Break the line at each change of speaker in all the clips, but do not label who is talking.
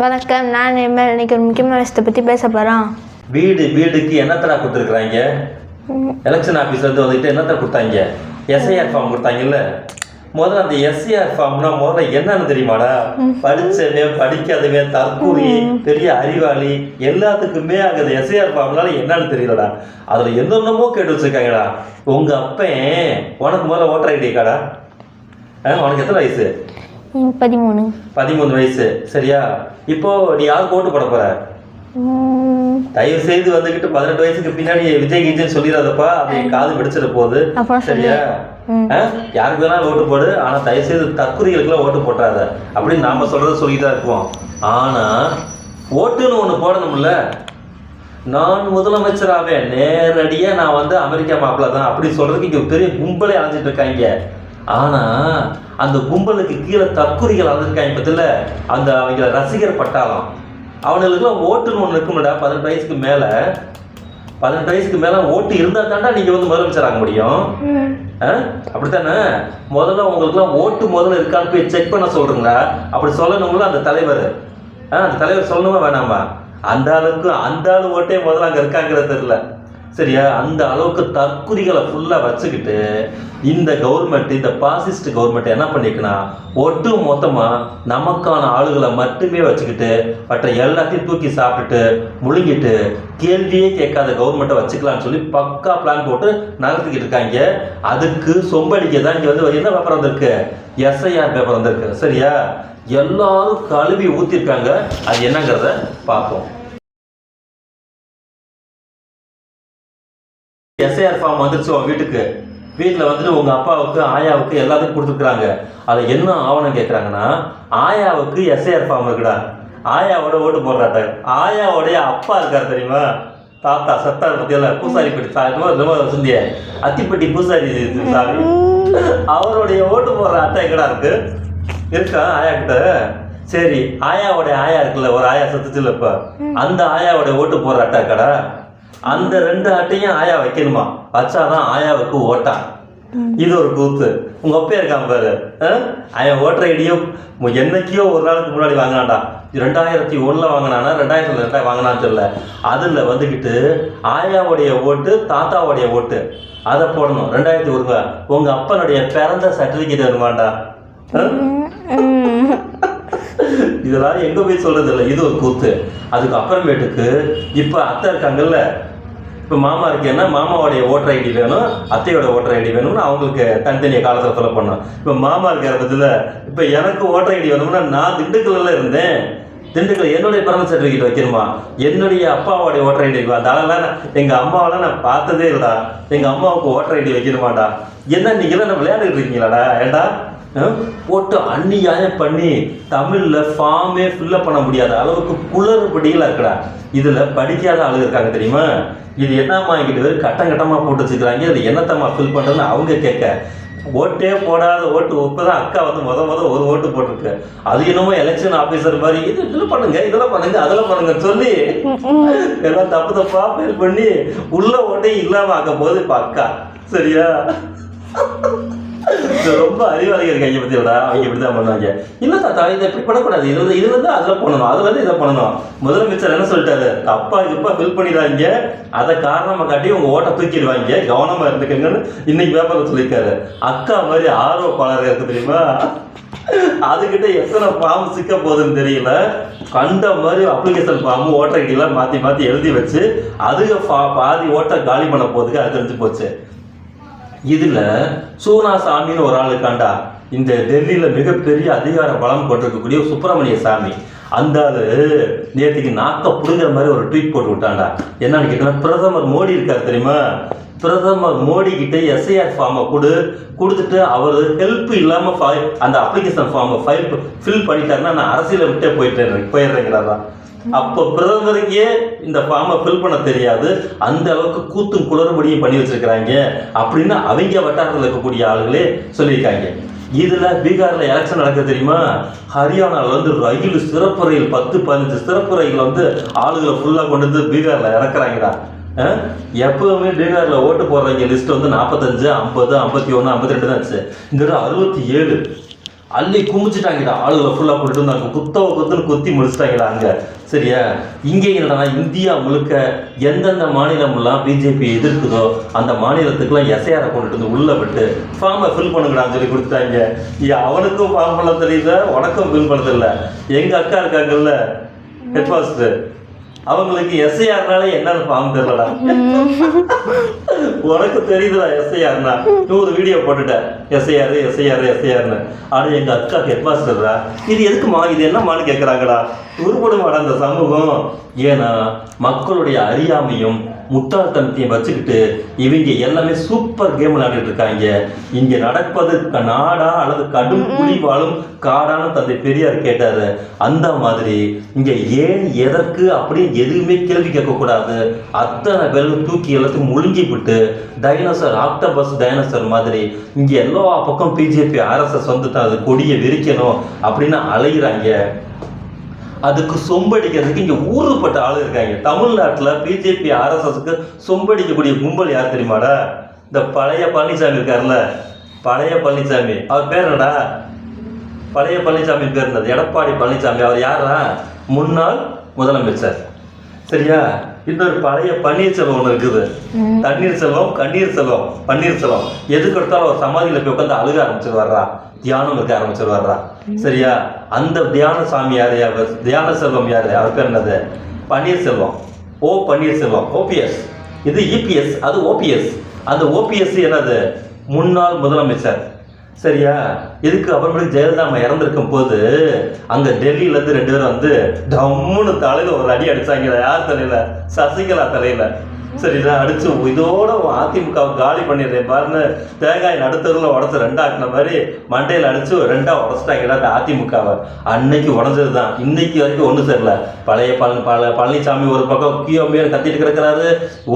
வணக்கம். நான் எம்எல் இன்னைக்கு ஒரு முக்கியமான விஷயத்தை பற்றி பேச போகிறோம்
வீடு வீடுக்கு என்னத்தடா கொடுத்துருக்குறாங்க? எலெக்ஷன் ஆஃபீஸ்லேருந்து வந்துட்டு என்னத்தடா கொடுத்தாங்க? எஸ்ஐஆர் ஃபார்ம் கொடுத்தாங்கல்ல? முதல்ல அந்த எஸ்ஐஆர் ஃபார்ம்னா முதல்ல என்னன்னு தெரியுமாடா? படிச்சவன் படிக்காதவன் தற்கூரி பெரிய அறிவாளி எல்லாத்துக்குமே அங்கே அந்த எஸ்ஐஆர் ஃபார்ம்னால என்னன்னு தெரியலடா. அதில் என்னென்னமோ கேட்டு வச்சிருக்காங்கடா. உங்க அப்பன் உனக்கு முதல்ல ஓட்டர் ஐடி கார்டா? உனக்கு எத்தனை வயசு?
பதிமூணு.
பதிமூணு வயசு. சரியா? இப்போ நீ யாருக்கு ஓட்டு போட போற? தயவு செய்து வந்துகிட்டு பதினெட்டு வயசுக்கு பின்னாடி விஜய் கீஜன் சொல்லிடாதப்பா அது காது பிடிச்சிட போகுது. சரியா? யாருக்கு வேணாலும் ஓட்டு போடு. ஆனா தயவு செய்து தற்குறிகளுக்குலாம் ஓட்டு போட்டாத. அப்படின்னு நாம சொல்றத சொல்லிட்டு தான் இருப்போம் ஆனா ஓட்டுன்னு ஒண்ணு போடணும்ல. நான் முதலமைச்சராவே நேரடியா நான் வந்து அமெரிக்கா மாப்பிள்ள தான். அப்படி சொல்றதுக்கு இங்க பெரிய கும்பலே அலைஞ்சிட்டு இருக்காங்க. ஆனா அந்த கும்பலுக்கு கீழே தற்குறிகள் அலைஞ்சிருக்காங்க பத்தில அந்த அவங்க ரசிகர் பட்டாளம். அவனுங்களுக்குலாம் ஓட்டுன்னு ஒன்று இருக்கும்டா பதினெட்டு வயசுக்கு மேல. பதினெட்டு வயசுக்கு மேல ஓட்டு இருந்தா தாண்டா நீங்க வந்து முதலமைச்சர் ஆக முடியும்? அப்படித்தானே? முதல்ல உங்களுக்குலாம் ஓட்டு முதல்ல இருக்கான்னு போய் செக் பண்ண சொல்றீங்களா? அப்படி சொல்லணும்ல அந்த தலைவர். ஆ, அந்த தலைவர் சொல்லணுமா வேணாமா? அந்த ஆளுக்கு அந்த ஆளு ஓட்டே முதல்ல அங்க இருக்காங்கிறது தெரியல. சரியா? அந்த அளவுக்கு தற்குறிகளை ஃபுல்லாக வச்சுக்கிட்டு இந்த கவர்மெண்ட் இந்த பாசிஸ்ட் கவர்மெண்ட் என்ன பண்ணிருக்குன்னா ஒட்டு மொத்தமாக நமக்கான ஆளுகளை மட்டுமே வச்சுக்கிட்டு மற்ற எல்லாத்தையும் தூக்கி சாப்பிட்டுட்டு முழுங்கிட்டு கேள்வியே கேட்காத கவர்மெண்ட்டை வச்சுக்கலாம்னு சொல்லி பக்கா பிளான் போட்டு நகர்த்திக்கிட்டு இருக்காங்க. அதுக்கு சொம்படிக்க தான் இங்கே வந்து என்ன பேப்பர் வந்திருக்கு? எஸ்ஐஆர் பேப்பர் வந்திருக்கு. சரியா? எல்லாரும் கழுவி ஊற்றிருக்காங்க அது என்னங்கிறத பார்ப்போம். எஸ்ஐஆர் ஃபார்ம் வந்துருச்சு உன் வீட்டுக்கு. வீட்டில் வந்துட்டு உங்கள் அப்பாவுக்கு ஆயாவுக்கு எல்லாத்துக்கும் கொடுத்துருக்குறாங்க. அதில் என்ன ஆவணம் கேட்குறாங்கன்னா ஆயாவுக்கு எஸ்ஐஆர் ஃபார்ம் இருக்குடா. ஆயாவோட ஓட்டு போடுறாட்ட ஆயாவோடைய அப்பா இருக்கார் தெரியுமா? தாத்தா சத்தார் பத்தியில பூசாரிப்பட்டி சாயமா வசந்திய. அத்திப்பட்டி பூசாரி சாமி. அவருடைய ஓட்டு போடுற அட்டை எங்கடா இருக்கு? இருக்கா ஆயா கிட்ட சரி ஆயாவோட ஆயா இருக்குல்ல ஒரு ஆயா சத்துச்சுல இப்ப. அந்த ஆயாவோட ஓட்டு போடுற அட்டை இருக்கடா அந்த ரெண்டு அட்டையும் ஆயா வைக்கணுமா? வச்சாதான் ஆயாவுக்கு ஓட்டா. இது ஒரு கூத்து உங்க அப்பா இருக்கான் பாரு. ஆ? அவன் ஓட்டுற ஐடியும் என்னைக்கோ ஒரு நாளுக்கு முன்னாடி வாங்கினாண்டா ரெண்டாயிரத்தி ஒண்ணுல வாங்கினானா ரெண்டாயிரத்தி ரெண்டாயிரம் வாங்கினான்னு தெரியல. அதுல வந்துக்கிட்டு ஆயாவுடைய ஓட்டு தாத்தாவுடைய ஓட்டு. அதை போடணும். ரெண்டாயிரத்தி ஒருங்க உங்க அப்பனுடைய பிறந்த சர்டிபிகேட் வருமாண்டா இதெல்லாம் எங்க போய் சொல்றது இல்லை இது ஒரு கூத்து அதுக்கு அப்புறமேட்டுக்கு இப்ப அத்தை இருக்காங்கல்ல இப்போ மாமா இருக்கேன்னா மாமாவுடைய ஓட்டர் ஐடி வேணும் அத்தையோட ஓட்டர் ஐடி வேணும்னு அவங்களுக்கு தனித்தனியை காலத்தில் ஃபில் பண்ணணும். இப்போ மாமா இருக்கிற பட்சத்துல இப்போ எனக்கு ஓட்டர் ஐடி வேணும்னா நான் திண்டுக்கல்ல இருந்தேன். திண்டுக்கல் என்னுடைய பிறந்த சர்டிஃபிகேட் வைக்கணுமா? என்னுடைய அப்பாவோடைய ஓட்டர் ஐடி அதெல்லாம் நான் எங்கள் அம்மாவெல்லாம் நான் பார்த்ததே இல்லைடா. எங்கள் அம்மாவுக்கு ஓட்டர் ஐடி வைக்கணுமாடா. என்ன நீங்கள் தான் விளையாடிட்டு இருக்கீங்களாடா? ஏண்டா போட்டு அந்நியாயம் பண்ணி தமிழில் ஃபார்மே ஃபில்லப் பண்ண முடியாத அளவுக்கு குளறுபடியில் இருக்கடா. இதில் படிக்காத ஆளுங்க இருக்காங்க தெரியுமா? இது என்னம்மா இங்கிட்டு வெறும் கட்டம் கட்டமாக போட்டு வச்சுக்கிறாங்க இது என்னத்தம்மா ஃபில் பண்ணுறதுன்னு அவங்க கேட்க. ஓட்டே போடாத ஓட்டு. இப்பதான் அக்கா வந்து முத முத ஒரு ஓட்டு போட்டிருக்கு. அது என்னமோ எலெக்ஷன் ஆஃபீஸர் மாதிரி இது இதெல்லாம் பண்ணுங்க இதெல்லாம் பண்ணுங்க அதெல்லாம் பண்ணுங்க சொல்லி எல்லாம் தப்பு தப்பா ஃபெயில் பண்ணி உள்ள ஓட்டே இல்லாமல் ஆக்க போகுது இப்ப அக்கா. சரியா? ரொம்ப அறிவாளிகள் இருக்காங்க பத்தியோட அவங்க இப்படிதான் பண்ணுவாங்க. இல்ல தாத்தா இதை இப்படி பண்ணக்கூடாது. இது இருந்து- இது வந்து அதுல பண்ணணும் அதுல வந்து இதை பண்ணணும். முதலமைச்சர் என்ன சொல்லிட்டாரு? அப்பா இப்பா ஃபில் பண்ணிடுவாங்க அதை காரணமா காட்டி உங்க ஓட்டை தூக்கிடுவாங்க. கவனமா இருந்துக்கங்கன்னு இன்னைக்கு பேப்பர்ல சொல்லியிருக்காரு. அக்கா மாதிரி ஆர்வப்பாளர் இருக்கு தெரியுமா? அதுகிட்ட எத்தனை ஃபார்ம் சிக்க போகுதுன்னு தெரியல. கண்ட மாதிரி அப்ளிகேஷன் ஃபார்ம் ஓட்டர் கீழே மாற்றி மாற்றி எழுதி வச்சு அதுக பா- பாதி ஓட்டை காலி பண்ண போதுக்கு அது தெரிஞ்சு போச்சு. இதில் சூனா சாமின்னு ஒரு ஆள் இந்த டெல்லியில் மிகப்பெரிய அதிகார பலம் கொண்டிருக்கக்கூடிய சுப்பிரமணிய சாமி. அந்த நேற்றுக்கு நாக்க புடுங்குற மாதிரி ஒரு ட்வீட் போட்டு விட்டான்டா. என்னன்னு கேட்டா பிரதமர் மோடி இருக்கார் தெரியுமா? பிரதமர் மோடி கிட்ட எஸ்ஐஆர் ஃபார்மை கொடு. கொடுத்துட்டு அவர் ஹெல்ப் இல்லாமல் fi- அந்த அப்ளிகேஷன் ஃபார்மை ஃபைல் ஃபில் பண்ணிட்டாருன்னா நான் அரசியலை விட்டே போயிட்டேன் போயிடுறேங்கிறாரா. அப்போ பிரதமருக்கே இந்த ஃபார்மை ஃபில் பண்ண தெரியாது. அந்த அளவுக்கு கூத்தும் குளறுபடியும் பண்ணி வச்சிருக்கிறாங்க. அப்படின்னு அவங்க வட்டாரத்தில் இருக்கக்கூடிய ஆளுகளே சொல்லியிருக்காங்க. இதில் பீகாரில் எலெக்ஷன் நடக்க தெரியுமா? ஹரியானாவில் வந்து ரயில் சிறப்பு ரயில் பத்து பதினஞ்சு சிறப்பு ரயில் வந்து ஆளுகளை ஃபுல்லாக கொண்டு வந்து பீகாரில் இறக்குறாங்கடா. எப்பவுமே பீகாரில் ஓட்டு போடுறவங்க லிஸ்ட் வந்து நாற்பத்தஞ்சு ஐம்பது ஐம்பத்தி ஒன்று ஐம்பத்தி ரெண்டு தான் இருந்துச்சு. இந்த அறுபத்தி ஏழு. அள்ளி குமிச்சிட்டாங்கடா. ஆளுகளை ஃபுல்லாக போட்டுட்டு இருந்தாங்க குத்தவ குத்துன்னு குத்தி முடிச்சிட்டாங்கடா அங்கே. சரியா? இங்கே என்னடா இந்தியா முழுக்க எந்தெந்த மாநிலம்லாம் பிஜேபி எதிர்க்குதோ அந்த மாநிலத்துக்குலாம் எஸ்ஐஆரை கொண்டுட்டு வந்து உள்ளே விட்டு ஃபார்மை ஃபில் பண்ணுங்கடான்னு சொல்லி கொடுத்துட்டாங்க. ஏ, அவனுக்கும் ஃபார்ம் பண்ண தெரியல உனக்கும் ஃபில் பண்ண தெரியல எங்கள் அக்கா இருக்காங்கல்ல? ஹெட் மாஸ்டர் அவங்களுக்கு எஸ்ஐஆர்னால என்னன்னு ஃபார்ம் தெரியலடா. உனக்கு தெரியுதுடா எஸ்ஐஆர்னா நூறு வீடியோ போட்டுட்டேன். எஸ்ஐஆர் எஸ்ஐஆர் எஸ்ஐஆர்னு ஆனால் எங்கள் அக்கா ஹெட் மாஸ்டர்டா இது எதுக்குமா இது என்னம்மான்னு கேட்குறாங்கடா உருப்படுமாடா இந்த சமூகம். ஏன்னா மக்களுடைய அறியாமையும் முட்டாள்தனத்தையும் வச்சுக்கிட்டு இவங்க எல்லாமே சூப்பர் கேம் விளையாடிட்டு இருக்காங்க. இங்க நடப்பது நாடா அல்லது கடும் புலி வாழும் காடான்னு தந்தை பெரியார் கேட்டாரு. அந்த மாதிரி இங்க ஏன் எதற்கு அப்படி எதுவுமே கேள்வி கேட்கக்கூடாது. அத்தனை பேரும் தூக்கி எல்லாத்தையும் முழுங்கி விட்டு டைனோசர் ஆக்டோபஸ் டைனோசர் மாதிரி இங்க எல்லா பக்கம் பிஜேபி ஆர்எஸ்எஸ் வந்து தனது கொடியை விரிக்கணும் அப்படின்னு அலைகிறாங்க அதுக்கு சொம்படிக்கிறதுக்கு இங்கே ஊருப்பட்ட ஆள் இருக்காங்க. தமிழ்நாட்டில் பிஜேபி ஆர்எஸ்எஸ்க்கு சொம்படிக்கக்கூடிய கும்பல் யார் தெரியுமாடா? இந்த பழைய பழனிசாமி இருக்கார்ல. பழைய பழனிசாமி அவர் பேர் என்னடா? பழைய பழனிசாமி பேர் என்னது? எடப்பாடி பழனிசாமி அவர் யாரா முன்னாள் முதலமைச்சர். சரியா? இன்னொரு பழைய பன்னீர்செல்வம் ஒன்று இருக்குது. தண்ணீர் செல்வம் கண்ணீர் செல்வம் பன்னீர் செல்வம். எதுக்கு எடுத்தாலும் ஒரு சமாதியில் போய் உட்காந்து அழுக ஆரம்பிச்சிருவாரா தியானம் இருக்க ஆரம்பிச்சிருவாரா சரியா? அந்த தியான சாமி யாரு? அவர் தியான செல்வம் யாரு? அவர் பேர் என்னது? பன்னீர்செல்வம் ஓ பன்னீர்செல்வம் ஓபிஎஸ் இது இபிஎஸ் அது ஓபிஎஸ் அந்த ஓபிஎஸ் என்னது? முன்னாள் முதலமைச்சர். சரியா? இதுக்கு அப்புறமேட்டு ஜெயலலிதா அம்மா இறந்துருக்கும் போது அங்கே டெல்லியிலேருந்து ரெண்டு பேரும் வந்து டம்முன்னு தலையில் ஒரு அடி அடித்தாங்க யார் தலையில்? சசிகலா தலையில். சரிதான் அடிச்சு இதோட அதிமுக காலி பண்ணிடுறேன் பாருன்னு தேங்காய் நடுத்தருல உடச்சு ரெண்டாக்குன மாதிரி மண்டையில் அடிச்சு ரெண்டா உடச்சிட்டாங்கடா அந்த அதிமுகவை. அன்னைக்கு உடஞ்சது தான் இன்னைக்கு வரைக்கும் ஒன்றும் சரியில்ல பழைய பழ பழ பழனிசாமி ஒரு பக்கம் கியோமியர் கத்திட்டு கிடக்கிறாரு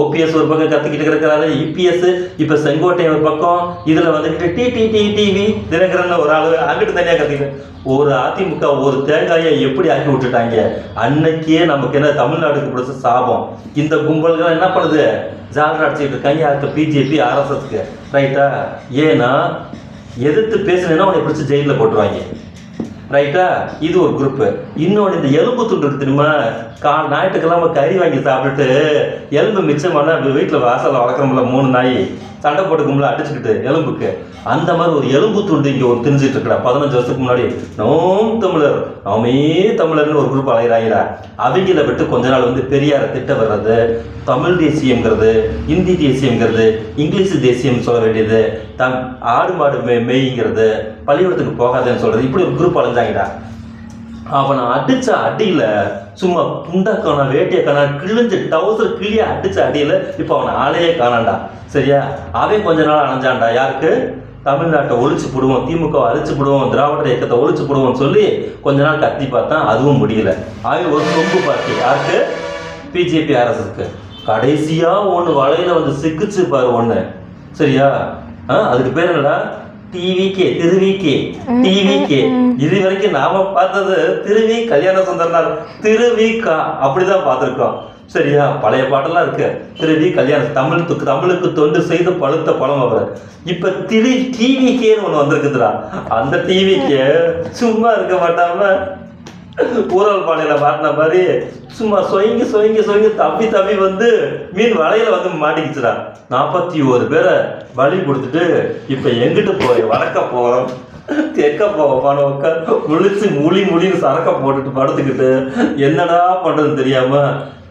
ஓபிஎஸ் ஒரு பக்கம் கத்திக்கிட்டு கிடக்கிறாரு இபிஎஸ் இப்ப செங்கோட்டை ஒரு பக்கம் இதுல வந்துட்டு T T T TV Dhinakaran ஒரு ஆளு அங்கிட்டு தனியா கத்திக்கிட்டு. ஒரு அதிமுக ஒரு தேங்காயை எப்படி ஆக்கி விட்டுட்டாங்க? அன்னைக்கே நமக்கு என்ன தமிழ்நாடுக்கு பிடிச்ச சாபம். இந்த கும்பல்கள் என்ன பண்ணுது? ஜாலரா அடிச்சுட்டு இருக்காங்க அடுத்த பிஜேபி ஆர்எஸ்எஸ்க்கு ரைட்டா ஏன்னா எதிர்த்து பேசுனேன்னா உன்னை பிடிச்சி ஜெயிலில் போட்டுருவாங்க. ரைட்டா இது ஒரு குரூப்பு இன்னொன்று இந்த எலும்பு துண்டு இருக்கு தெரியுமா? கா ஞாயிற்றுக்கிழமை கறி வாங்கி சாப்பிட்டுட்டு எலும்பு மிச்சமான வீட்டில் வாசலில் வளர்க்குறோம்ல மூணு நாய். சண்டை போட்டுக்கும்ல அடிச்சுக்கிட்டு எலும்புக்கு. அந்த மாதிரி ஒரு எலும்பு துண்டு இங்கே ஒரு திரிஞ்சிட்டு இருக்கிறா பதினஞ்சு வருஷத்துக்கு முன்னாடி. நோம் தமிழர். நோமே தமிழர்னு ஒரு குரூப் அலைகிறாங்களா அவங்கள விட்டு கொஞ்ச நாள் வந்து பெரியாரை திட்ட வர்றது தமிழ் தேசியங்கிறது இந்தி தேசியங்கிறது இங்கிலீஷ் தேசியம் சொல்ல வேண்டியது தம் ஆடு மாடு மே பள்ளிக்கூடத்துக்கு போகாதேன்னு சொல்கிறது இப்படி ஒரு குரூப் அலைஞ்சாங்கடா. அவனை அடிச்ச அடியில சும்மா புண்டா காணா காணா கிழிஞ்சு டவுசர் கிளிய அடிச்ச அடியில இப்போ அவனை ஆளையே காணாண்டா சரியா? அவன் கொஞ்ச நாள் அணைஞ்சான்டா யாருக்கு? தமிழ்நாட்டை ஒழிச்சு போடுவோம் திமுக அழிச்சு போடுவோம் திராவிட இயக்கத்தை ஒழிச்சு போடுவோம்னு சொல்லி கொஞ்ச நாள் கத்தி பார்த்தா அதுவும் முடியல. அவன் ஒரு சொம்பு பார்ட்டி யாருக்கு? பிஜேபி அரசுக்கு. கடைசியா ஒன்று வலையில வந்து சிக்கிச்சு பாரு ஒன்று சரியா? ஆ, அதுக்கு பேர் என்னடா? டிவிகே திருவிகே டிவிகே இது வரைக்கும் நாம பார்த்தது திருவி கல்யாண சுந்தரனார் திருவிகா அப்படிதான் பார்த்துருக்கோம். சரியா? பழைய பாட்டெல்லாம் இருக்கு. திருவி கல்யாண தமிழ் தமிழுக்கு தொண்டு செய்து பழுத்த பழம் அவர். இப்ப திரு டிவிகேன்னு ஒண்ணு வந்திருக்குதுடா. அந்த டிவிக்கே சும்மா இருக்க மாட்டாம ஊரல் பாடையில் மாட்டின மாதிரி சும்மா சொயங்கி சொயங்கி சொயங்கி தப்பி தப்பி வந்து மீன் வலையில் வந்து மாட்டிக்கிச்சுடா. நாற்பத்தி ஒரு பேரை பலி கொடுத்துட்டு இப்போ எங்கிட்டு போய் வளர்க்க போகிறோம் தெற்க போவான உட்காந்து முழிச்சு முழி முழின்னு சரக்க போட்டுட்டு படுத்துக்கிட்டு என்னடா பண்ணுறதுன்னு தெரியாம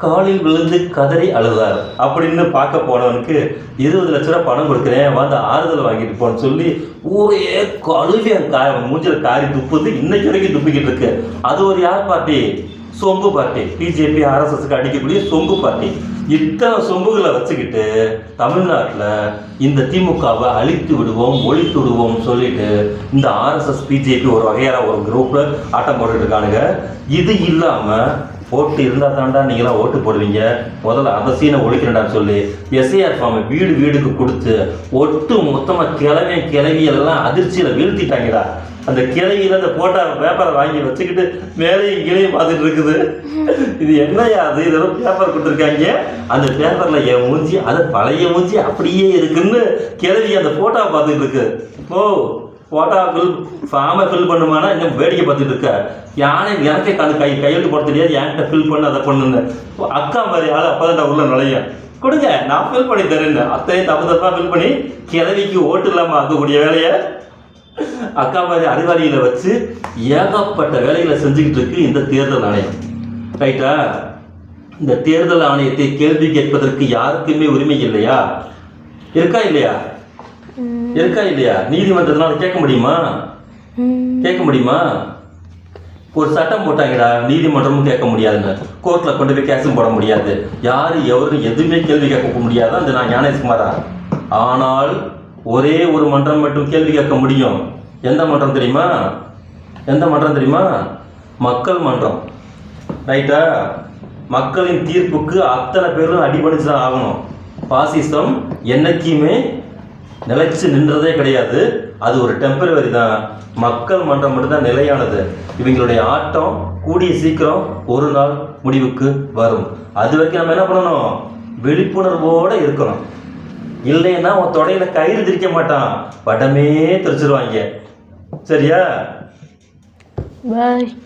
காலில் விழுந்து கதறி அழுதார். அப்படின்னு பார்க்க போனவனுக்கு இருபது லட்ச ரூபா பணம் கொடுக்குறேன் வந்து ஆறுதல் வாங்கிட்டு போன்னு சொல்லி ஊரே கழுவி அந்த காய மூஞ்சில காரி துப்புது இன்னைக்கு வரைக்கும் துப்பிக்கிட்டு இருக்கு. அது ஒரு யார் பார்ட்டி? சொங்கு பார்ட்டி. பிஜேபி ஆர்எஸ்எஸ்க்கு அடிக்கக்கூடிய சொங்கு பார்ட்டி. இத்தனை சொம்புகளை வச்சுக்கிட்டு தமிழ்நாட்டில் இந்த திமுகவை அழித்து விடுவோம் ஒழித்து விடுவோம் சொல்லிட்டு இந்த ஆர்எஸ்எஸ் பிஜேபி ஒரு வகையான ஒரு குரூப்பில் ஆட்டம் போட்டுட்டு இருக்கானுங்க. இது இல்லாமல் ஓட்டு இருந்தால் தாண்டா நீங்களாம் ஓட்டு போடுவீங்க. முதல்ல அந்த சீனை ஒழிக்கிறேன்டான்னு சொல்லி எஸ்ஐஆர் ஃபார்மை வீடு வீடுக்கு கொடுத்து ஒட்டு மொத்தமாக கிளவிய கிளவியெல்லாம் அதிர்ச்சியில் வீழ்த்திட்டாங்கடா. அந்த கிளவியில் அந்த போட்டா பேப்பரை வாங்கி வச்சுக்கிட்டு மேலேயும் கீழையும் பார்த்துட்டு இருக்குது. இது என்னையா அது? இதெல்லாம் பேப்பர் கொடுத்துருக்காங்க. அந்த பேப்பரில் என் மூஞ்சி அது பழைய மூஞ்சி அப்படியே இருக்குன்னு கிளவி அந்த போட்டோவை பார்த்துட்டு இருக்கு. ஓ ஓட்டா ஃபில் ஃபார்மை ஃபில் பண்ணுமானா இன்னும் வேடிக்கை பார்த்துட்டு இருக்க? யானை எனக்கே கண் கை கையெழுத்து போட தெரியாது. என்கிட்ட ஃபில் பண்ணு அதை பண்ணுன்னு. அக்கா மாதிரி ஆள் அப்போ தான் உள்ள நுழையும். கொடுங்க நான் ஃபில் பண்ணி தரேன்னு. அத்தையும் தப்பு தப்பாக ஃபில் பண்ணி கிளவிக்கு ஓட்டு இல்லாமல் ஆக்கக்கூடிய வேலையை அக்கா மாதிரி அறிவாளிகளை வச்சு ஏகப்பட்ட வேலைகளை செஞ்சுக்கிட்டு இருக்கு இந்த தேர்தல் ஆணையம். ரைட்டா இந்த தேர்தல் ஆணையத்தை கேள்வி கேட்பதற்கு யாருக்குமே உரிமை இல்லையா? இருக்கா இல்லையா? இருக்கா இல்லையா? நீதிமன்றத்தினால கேட்க முடியுமா? கேட்க முடியுமா? ஒரு சட்டம் போட்டாங்கடா நீதிமன்றமும் கேட்க முடியாதுன்னு கோர்ட்ல கொண்டு போய் கேஸும் போட முடியாது. யாரு எவரும் எதுவுமே கேள்வி கேட்க முடியாது? அந்த நான் ஞானேஷ்குமாரா? ஆனால் ஒரே ஒரு மன்றம் மட்டும் கேள்வி கேட்க முடியும். எந்த மன்றம் தெரியுமா? எந்த மன்றம் தெரியுமா? மக்கள் மன்றம். ரைட்டா மக்களின் தீர்ப்புக்கு அத்தனை பேரும் அடிபணிச்சு தான் ஆகணும். பாசிசம் என்னைக்குமே நிலைச்சு நின்றதே கிடையாது. அது ஒரு டெம்பரவரி தான். மக்கள் மன்றம் மட்டும்தான் நிலையானது. இவங்களுடைய ஆட்டம் கூடிய சீக்கிரம் ஒரு நாள் முடிவுக்கு வரும். அது வரைக்கும் நம்ம என்ன பண்ணணும்? விழிப்புணர்வோடு இருக்கணும். இல்லைன்னா உன் தொடையில கயிறு திரிக்க மாட்டான். படமே தெரிச்சிருவாங்க. சரியா?
பாய்